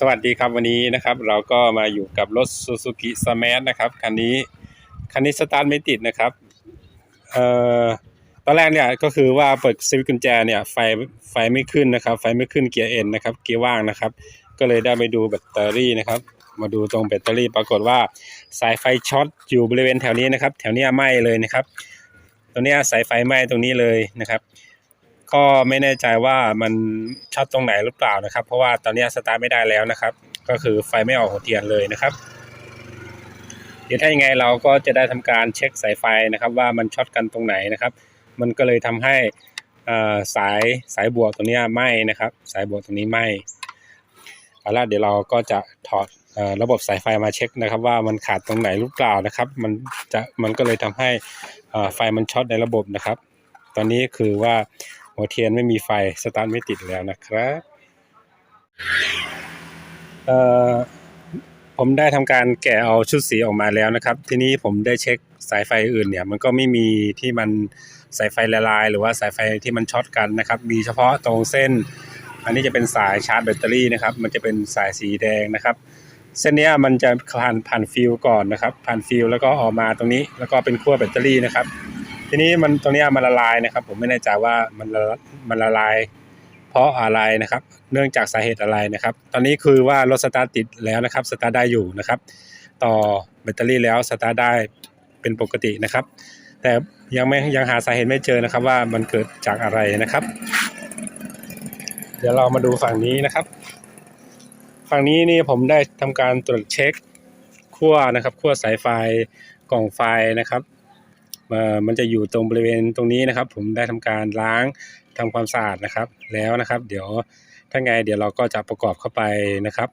สวัสดีครับวันนี้นะครับเราก็มาอยู่กับรถ Suzuki Smash นะครับคันนี้คันนี้สตาร์ทไม่ติดนะครับเอ่อตอนแรกเนี่ยก็คือว่าเปิดสวิตช์กุญแจเนี่ยไฟไฟไม่ขึ้นนะครับ ไฟไม่ขึ้นเกียร์เอ็นนะครับเกียร์ว่างนะครับ ก็เลยได้ไปดูแบตเตอรี่นะครับ มาดูตรงแบตเตอรี่ปรากฏว่าสายไฟช็อตอยู่บริเวณแถวนี้นะครับ แถวนี้ไหม้เลยนะครับ ตรงนี้สายไฟไหม้ตรงนี้เลยนะครับ ก็ไม่แน่ใจว่ามันช็อตตรงไหนหรือเปล่านะครับ เพราะว่าตอนนี้สตาร์ทไม่ได้แล้วนะครับ ก็คือไฟไม่ออกหัวเทียนเลยนะครับ เดี๋ยวถ้ายังไงเราก็จะได้ทำการเช็คสายไฟนะครับ ว่ามันช็อตกันตรงไหนนะครับ มันก็เลยทำให้อ่อสายสายบวกตรงนี้ไหมนะครับ สายบวกตรงนี้ไหมเอาละเดี๋ยวเราก็จะถอดระบบสายไฟมาเช็คนะครับ ว่ามันขาดตรงไหนหรือเปล่านะครับ มันจะมันก็เลยทำให้อ่อไฟมันช็อตในระบบนะครับ ตอนนี้คือว่า หัวเทียนไม่มีไฟสตาร์ทไม่ติดแล้วนะครับเอ่อผมได้ทำการแกะเอาชุดสีออกมาแล้วนะครับ ทีนี้ผมได้เช็คสายไฟอื่นเนี่ย มันก็ไม่มีที่มันสายไฟละลาย หรือว่าสายไฟที่มันช็อตกันนะครับ มีเฉพาะตรงเส้น อันนี้จะเป็นสายชาร์จแบตเตอรี่นะครับ มันจะเป็นสายสีแดงนะครับ เส้นนี้มันจะผ่านผ่านฟิลก่อนนะครับ ผ่านฟิลแล้วก็ออกมาตรงนี้ แล้วก็เป็นขั้วแบตเตอรี่นะครับ ทีนี้มันตรงนี้มันละลายนะครับ ผมไม่แน่ใจว่ามันละมันละลาย เพราะอะไรนะครับ เนื่องจากสาเหตุอะไรนะครับ ตอนนี้คือว่ารถสตาร์ทติดแล้วนะครับสตาร์ทได้อยู่นะครับ ต่อแบตเตอรี่แล้วสตาร์ทได้เป็นปกตินะครับ แต่ยังไม่ยังหาสาเหตุไม่เจอนะครับ ว่ามันเกิดจากอะไรนะครับ เดี๋ยวเรามาดูฝั่งนี้นะครับ ฝั่งนี้นี่ผมได้ทำการตรวจเช็คขั้วนะครับขั้วสายไฟกล่องไฟนะครับ มันจะอยู่ตรงบริเวณตรงนี้นะครับ ผมได้ทำการล้างทำความสะอาดนะครับ แล้วนะครับ เดี๋ยวถ้าไงเดี๋ยวเราก็จะประกอบเข้าไปนะครับ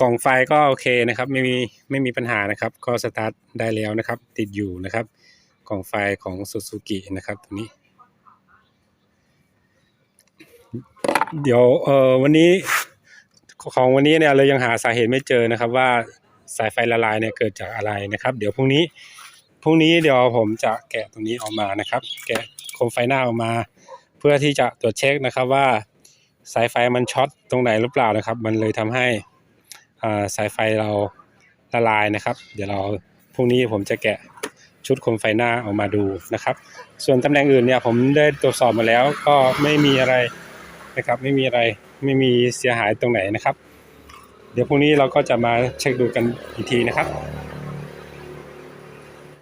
กล่องไฟก็โอเคนะครับ ไม่มีไม่มีปัญหานะครับ ก็สตาร์ทได้แล้วนะครับ ติดอยู่นะครับ กล่องไฟของ Suzuki นะครับตัวนี้ เดี๋ยวเออวันนี้ของวันนี้เนี่ยเรายังหาสาเหตุไม่เจอนะครับ ว่าสายไฟละลายเนี่ยเกิดจากอะไรนะครับ เดี๋ยวพรุ่งนี้ พรุ่งนี้เดี๋ยวผมจะแกะตรงนี้ออกมานะครับ แกะโคมไฟหน้าออกมา เพื่อที่จะตรวจเช็คนะครับว่าสายไฟมันช็อตตรงไหนหรือเปล่านะครับ มันเลยทำให้อ่าสายไฟเราละลายนะครับ เดี๋ยวเราพรุ่งนี้ผมจะแกะชุดโคมไฟหน้าออกมาดูนะครับ ส่วนตำแหน่งอื่นเนี่ยผมได้ตรวจสอบมาแล้วก็ไม่มีอะไรนะครับ ไม่มีอะไรไม่มีเสียหายตรงไหนนะครับ เดี๋ยวพรุ่งนี้เราก็จะมาเช็คดูกันอีกทีนะครับ